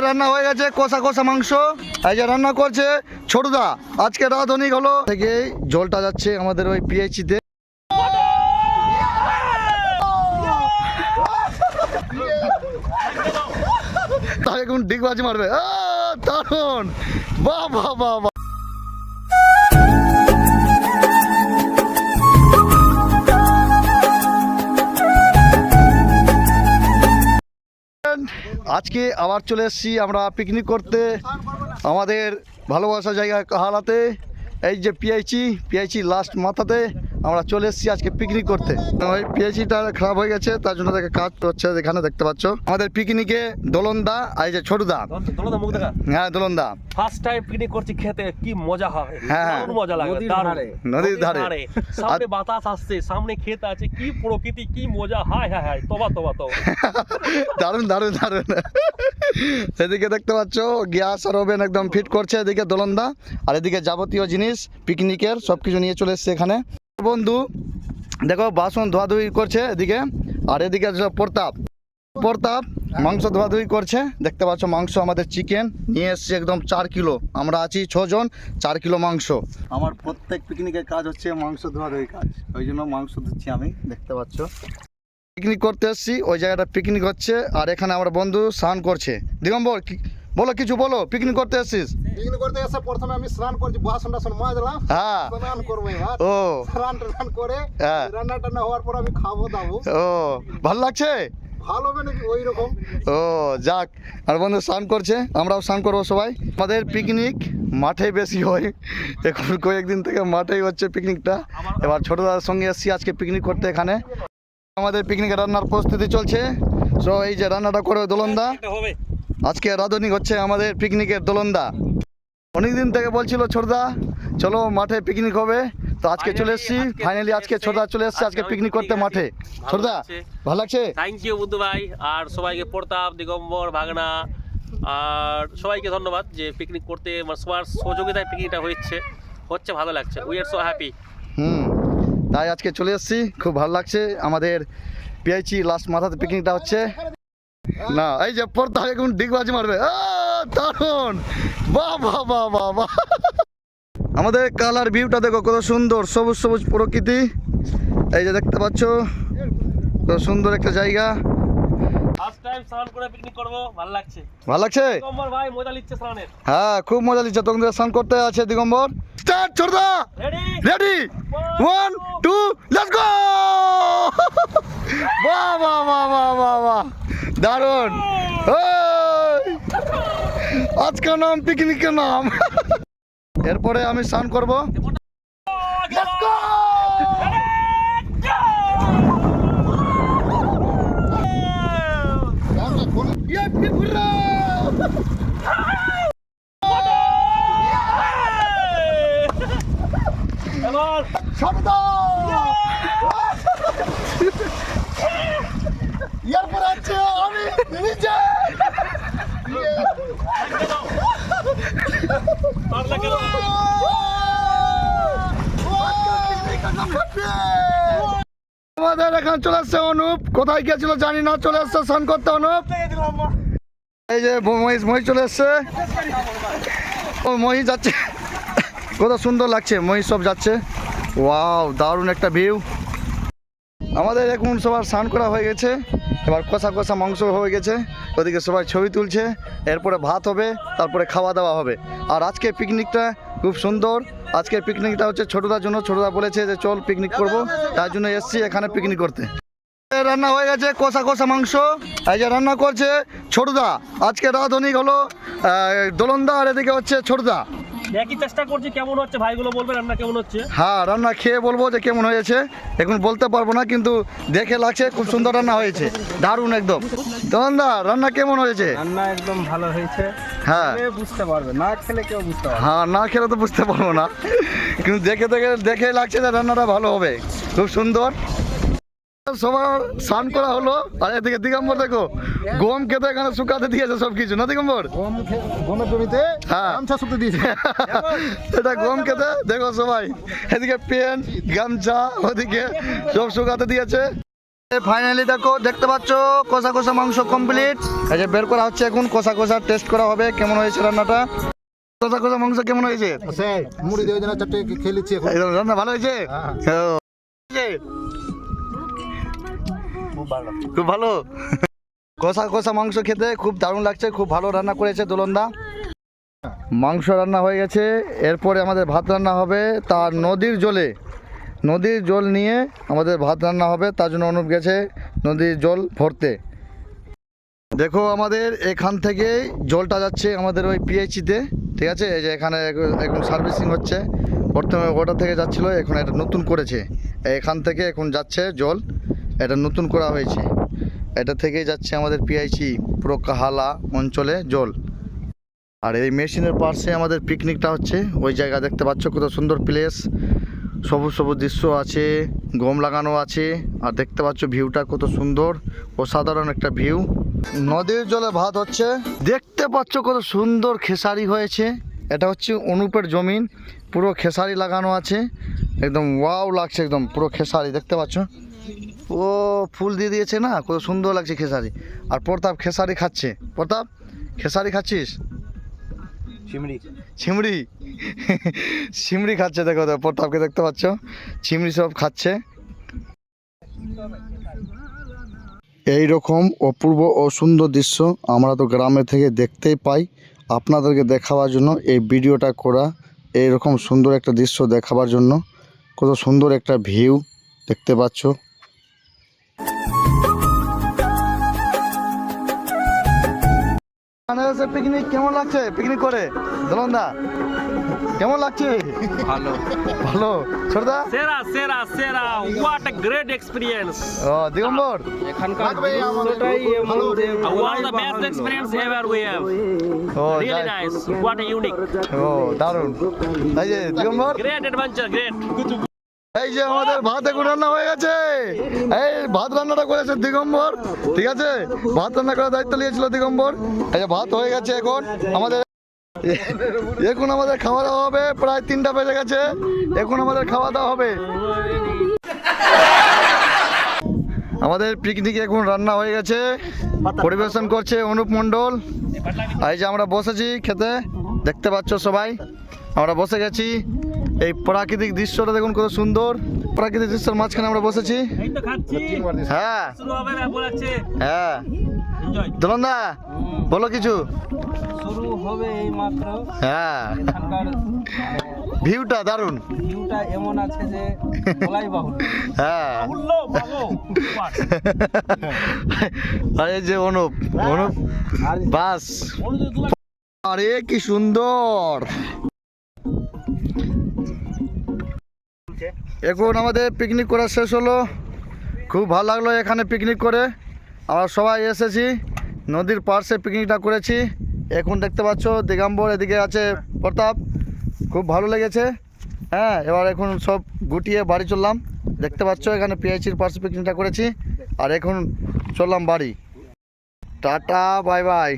রান্না হয়ে গেছে কষা কষা মাংস। এই যে রান্না করছে ছোটদা। আজকে রাত অনেক হলো। থেকে জলটা যাচ্ছে আমাদের ওই পিএইচিতে তার এখন ডিগবাজি মারবে। আ, দারুণ। বাহ বাহ বাহ। আজকে আবার চলে এসেছি আমরা পিকনিক করতে। আমাদের ভালোবাসা জায়গা হালাতে। এই যে পিআইচি পিআইচি লাস্ট মাথাতে। আমরা চলে এসেছি আজকে পিকনিক করতে। ওই পিআইচিটা খারাপ হয়ে গেছে তার জন্য দেখে কাজ হচ্ছে এখানে দেখতে পাচ্ছ। আমাদের পিকনিকে দোলনদা আর এই যে ছোটদা। মুখ দেখা? হ্যাঁ দোলনদা। ফার্স্ট টাইম পিকনিক করছি খেতে কি মজা হয়। হ্যাঁ, হ্যাঁ। মজা লাগে নদীর ধারে। নদীর ধারে। সামনে বাতাস আসছে সামনে ক্ষেত আছে কি প্রকৃতি কি মজা। হায় হায় হায় তোবা তোবা তোবা। দারুণ দারুণ দারুণ। এদিকে দেখতে পাচ্ছ গ্যাস আর ওভেন একদম ফিট করছে এদিকে দোলনদা। আর এদিকে যাবতীয় জিনিস পিকনিকের সব কিছু নিয়ে চলে এসছে এখানে। বন্ধু দেখো বাসন ধোয়াধুয়ি করছে এদিকে আর এদিকে প্রতাপ। প্রতাপ মাংস ধোয়াধুয়ি করছে দেখতে পাচ্ছ মাংস আমাদের চিকেন নিয়ে এসছে একদম চার কিলো। আমরা আছি ছজন চার কিলো মাংস। আমার প্রত্যেক পিকনিকের কাজ হচ্ছে মাংস ধোয়াধুয়ি কাজ। ওই জন্য মাংস ধুচ্ছি আমি দেখতে পাচ্ছ। পিকনিক করতে এসেছি ওই জায়গাটা পিকনিক হচ্ছে আর এখানে আমার বন্ধু স্নান করছে। দিগম্বর কি- বলো কিছু বলো পিকনিক করতে এসেছিস পিকনিক করতে এসে প্রথমে আমি স্নান করছি বাসন টাসন মাজলাম হ্যাঁ। স্নান করব এবার। ও। স্নান টান করে হ্যাঁ। রান্না টান্না হওয়ার পর আমি খাব দাবো। ও ভালো লাগছে? ভালো হবে নাকি ওই রকম ও যাক আর বন্ধু স্নান করছে আমরাও স্নান করব সবাই। আমাদের পিকনিক মাঠে বেশি হয়। এখন কয়েকদিন থেকে মাঠেই হচ্ছে পিকনিকটা এবার ছোটদার সঙ্গে এসেছি আজকে পিকনিক করতে এখানে। আমাদের পিকনিকের রান্নার প্রস্তুতি চলছে। সো এই যে রান্নাটা করে দোলনদা। আজকে রাধনিক হচ্ছে আমাদের পিকনিকের দোলনদা। অনেকদিন থেকে বলছিল ছোটদা চলো মাঠে পিকনিক হবে। তো আজকে চলে এসেছি। ফাইনালি আজকে ছোটদা চলে এসেছে আজকে পিকনিক করতে মাঠে। ছোটদা ভালো লাগছে? থ্যাংক ইউ বুদ্ধু ভাই। আর সবাইকে প্রতাপ দিগম্বর ভাগনা। আর সবাইকে ধন্যবাদ যে পিকনিক করতে মানে সবার সহযোগিতায় পিকনিকটা হচ্ছে হচ্ছে ভালো লাগছে। We are so happy hmm তাই আজকে চলে এসেছি। খুব ভালো লাগছে। আমাদের পিআইচি লাস্ট মাথাতে পিকনিকটা হচ্ছে। না এই যে পড়তে এখন ডিগবাজি মারবে। দারুণ। বাহ বাহ বাহ বাহ বাহ। আমাদের কালার ভিউটা দেখো কত সুন্দর সবুজ সবুজ প্রকৃতি। এই যে দেখতে পাচ্ছ কত সুন্দর একটা জায়গা। ভালো লাগছে। হ্যাঁ খুব মজা দিচ্ছে তোমাদের স্নান করতে আছে দিগম্বর। Start ছোটদা ready one two let's go বাহ বাহ বাহ বাহ বাহ বাহ। দারুণ! আজকের নাম পিকনিকের নাম। এরপরে আমি স্নান করব Let's go! Yeah, people! এবার ছোটদা এরপরে আছে নিজে পারলা কেন আমাদের এখানে চলে আসছে অনুপ। কোথায় গিয়েছিল জানি না, চলে আসছে স্নান করতে অনুপ। এই যে মহিষ মহিষ চলে এসছে ও, মহিষ যাচ্ছে। কত সুন্দর লাগছে, মহিষ সব যাচ্ছে। ওয়াও, দারুণ একটা ভিউ। আমাদের এখন সবার স্নান করা হয়ে গেছে। এবার কষা কষা মাংস হয়ে গেছে। ওদিকে সবাই ছবি তুলছে। এরপরে ভাত হবে, তারপরে খাওয়া দাওয়া হবে। আর আজকে পিকনিকটা খুব সুন্দর। আজকের পিকনিকটা হচ্ছে ছোটদার জন্য। ছোটদা বলেছে যে চল পিকনিক করব। তার জন্য এসছি এখানে পিকনিক করতে। রান্না হয়ে গেছে, কষা কষা মাংস। এই যে রান্না করছে ছোটদা। আজকে রাধনিক হলো। দোলনদা আর এদিকে হচ্ছে ছোটদা। একই চেষ্টা করছি কেমন হচ্ছে? ভাইগুলো বলবে রান্না কেমন হচ্ছে? হ্যাঁ রান্না খেয়ে বলব যে কেমন হয়েছে। এখন বলতে পারব না কিন্তু দেখে লাগছে খুব সুন্দর রান্না হয়েছে। দারুণ একদম। দোলনদা রান্না কেমন হয়েছে? রান্না একদম ভালো হয়েছে। হ্যাঁ। বুঝতে পারবে না খেলে কেউ বুঝতে পারবে হ্যাঁ না খেলে তো বুঝতে পারব না। কিন্তু দেখে দেখে দেখে লাগছে যে রান্নাটা ভালো হবে। খুব সুন্দর। সবার স্নান করা হলো। আর এদিকে দিগম্বর দেখো গম খেতে এখানে শুকাতে দিয়েছে সব কিছু না দিগম্বর? গমের জমিতে হ্যাঁ। গামছা শুকতে দিয়েছে। এটা গম খেতে দেখো সবাই এদিকে পেন গামছা ওদিকে সব শুকাতে দিয়েছে। ফাইনালি দেখো দেখতে পাচ্ছ কষা কষা মাংস কমপ্লিট এই যে বের করা হচ্ছে এখন কষা কষা টেস্ট করা হবে কেমন হয়েছে রান্নাটা? কষা কষা মাংস কেমন হয়েছে? মুড়ি দিয়ে চারটে এই রান্না ভালো হয়েছে? খুব ভালো কষা কষা মাংস খেতে খুব দারুণ লাগছে খুব ভালো রান্না করেছে দোলনদা। মাংস রান্না হয়ে গেছে এরপরে আমাদের ভাত রান্না হবে তার নদীর জলে। নদীর জল নিয়ে আমাদের ভাত রান্না হবে তার জন্য অনুপ গেছে নদীর জল ভরতে। দেখো আমাদের এখান থেকে জলটা যাচ্ছে আমাদের ওই পিএইচিতে ঠিক আছে? এই যে এখানে এখন সার্ভিসিং হচ্ছে। প্রথমে ওটা থেকে যাচ্ছিল এখন এটা নতুন করেছে। এখান থেকে এখন যাচ্ছে জল। এটা নতুন করা হয়েছে। এটা থেকে যাচ্ছে আমাদের পিআইসি পুরো কাহালা অঞ্চলে জল। আর এই মেশিনের পাশে আমাদের পিকনিকটা হচ্ছে, ওই জায়গা দেখতে পাচ্ছ কত সুন্দর প্লেস। সবুজ সবুজ দৃশ্য আছে, গম লাগানো আছে, আর দেখতে পাচ্ছ ভিউটা কত সুন্দর, অসাধারণ একটা ভিউ। নদীর জলে ভাত হচ্ছে, দেখতে পাচ্ছ কত সুন্দর খেসারি হয়েছে। এটা হচ্ছে অনুপের জমিন, পুরো খেসারি লাগানো আছে। একদম ওয়াও লাগছে, একদম পুরো খেসারি, দেখতে পাচ্ছ? ও ফুল দিয়ে দিয়েছে না? কত সুন্দর লাগছে খেসারি। আর প্রতাপ খেসারি খাচ্ছে। প্রতাপ খেসারি খাচ্ছিস? চিমড়ি ছিমড়ি ছিমড়ি খাচ্ছে দেখো প্রতাপকে দেখতে পাচ্ছ। ছিমড়ি সব খাচ্ছে। এই রকম অপূর্ব ও সুন্দর দৃশ্য আমরা তো গ্রামে থেকে দেখতেই পাই। আপনাদেরকে দেখাবার জন্য এই ভিডিওটা করা এই রকম সুন্দর একটা দৃশ্য দেখাবার জন্য। কত সুন্দর একটা ভিউ দেখতে পাচ্ছ। পিকনিক কেমন লাগছে? পিকনিক করে? দলন্দা কেমন লাগছে? ভালো। ভালো। ছোটদা সেরা সেরা সেরা। হোয়াট এ গ্রেট এক্সপিরিয়েন্স ও দিগম্বর। এখানকার দৃশ্যটাই এমন যে one the best experience ever we have O really nice what a unique ও দারুণ। এই যে দিগম্বর? গ্রেট অ্যাডভেঞ্চার গ্রেট এই যে আমাদের ভাত এখন রান্না হয়ে গেছে। এই ভাত রান্নাটা করেছে দিগম্বর, ঠিক আছে? ভাত রান্না করার দায়িত্ব নিয়েছিল দিগম্বর। এই যে ভাত হয়ে গেছে এখন আমাদের। এখন আমাদের খাওয়া দাওয়া হবে, প্রায় তিনটা বেজে গেছে। এখন আমাদের খাওয়া দাওয়া হবে। আমাদের পিকনিক এখন রান্না হয়ে গেছে। পরিবেশন করছে অনুপ মণ্ডল। এই যে আমরা বসেছি খেতে। দেখতে পাচ্ছ সবাই। আমরা বসে গেছি। এই প্রাকৃতিক দৃশ্যটা দেখুন কত সুন্দর। প্রাকৃতিক দৃশ্যের মাঝখানে আমরা বসেছি। হ্যাঁ। হ্যাঁ। দোলন্দা বলো কিছু। শুরু হবে এই মাত্র। হ্যাঁ। ভিউটা ভিউটা এমন আছে যে বলাই হ্যাঁ? আর যে অনুপ অনুপ আর বাস। আরে কি সুন্দর। এখন আমাদের পিকনিক করা শেষ হলো। খুব ভালো লাগল এখানে পিকনিক করে। আমরা সবাই এসেছি, নদীর পার্শ্বে পিকনিকটা করেছি। এখন দেখতে পাচ্ছ দিগম্বর এদিকে আছে প্রতাপ। খুব ভালো লেগেছে। হ্যাঁ এবার এখন সব গুটিয়ে বাড়ি চললাম। দেখতে পাচ্ছ এখানে পিএইচির পার্শ্বে পিকনিকটা করেছি। আর এখন চললাম বাড়ি। Tata bye bye